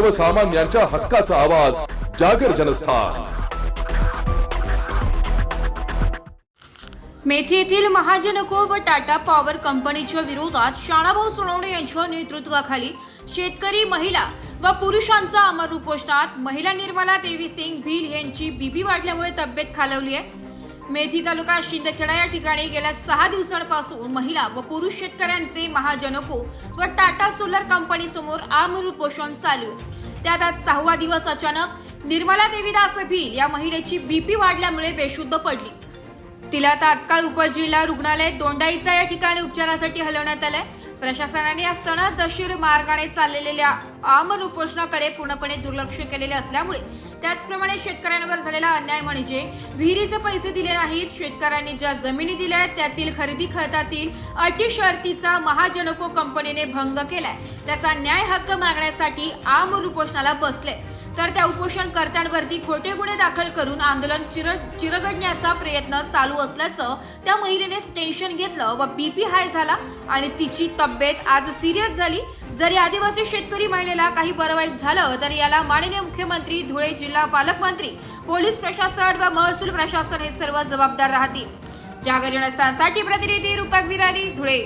सर्वसामान्यांच्या हक्काचा आवाज जागर जनस्थान. मेथी येथील महाजनको व टाटा पॉवर कंपनीच्या विरोधात शाणाभाऊ सोनवणे यांच्या नेतृत्वाखाली शेतकरी महिला व पुरुषांचा अमर उपोषणात महिला निर्मला देवी सिंग भील यांची बीबी वाढल्यामुळे तब्येत खालवली आहे. मेथी तालुका शिंदखेडा या ठिकाणी गेल्या सहा दिवसांपासून महिला व पुरुष शेतकऱ्यांचे महाजनको व टाटा सोलर कंपनी समोर आमूल उपोषण चालू. त्यात आज सहावा दिवस अचानक निर्मला देवीदास भील या महिलेची बीपी वाढल्यामुळे बेशुद्ध पडली. तिला तात्काळ उपजिल्हा रुग्णालय दोंडाईचा या ठिकाणी उपचारासाठी हलवण्यात आलंय. प्रशासनाने या सणदशीर मार्गाने चाललेल्या आमर उपोषणाकडे पूर्णपणे दुर्लक्ष केलेले असल्यामुळे त्याचप्रमाणे शेतकऱ्यांवर झालेला अन्याय म्हणजे विहिरीचे पैसे दिले नाहीत. शेतकऱ्यांनी ज्या जमिनी दिल्या आहेत त्यातील खरेदी खतातील अटी शर्तीचा महाजनको कंपनीने भंग केलाय. त्याचा न्याय हक्क मागण्यासाठी आमर उपोषणाला बसले तर त्या उपोषणकर्त्यांवरती खोटे गुन्हे दाखल करून आंदोलन चिर चिरगडण्याचा प्रयत्न चालू असल्याचं त्या महिलेने टेन्शन घेतलं व बीपी हाय झाला आणि तिची तब्येत आज सिरियस झाली. जरी आदिवासी शेतकरी महिलेला काही बरं वाईट झालं तर याला माननीय मुख्यमंत्री धुळे जिल्हा पालकमंत्री पोलीस प्रशासन व महसूल प्रशासन हे सर्व जबाबदार राहतील. जागरणसाठी प्रतिनिधी रुपक विराणी धुळे.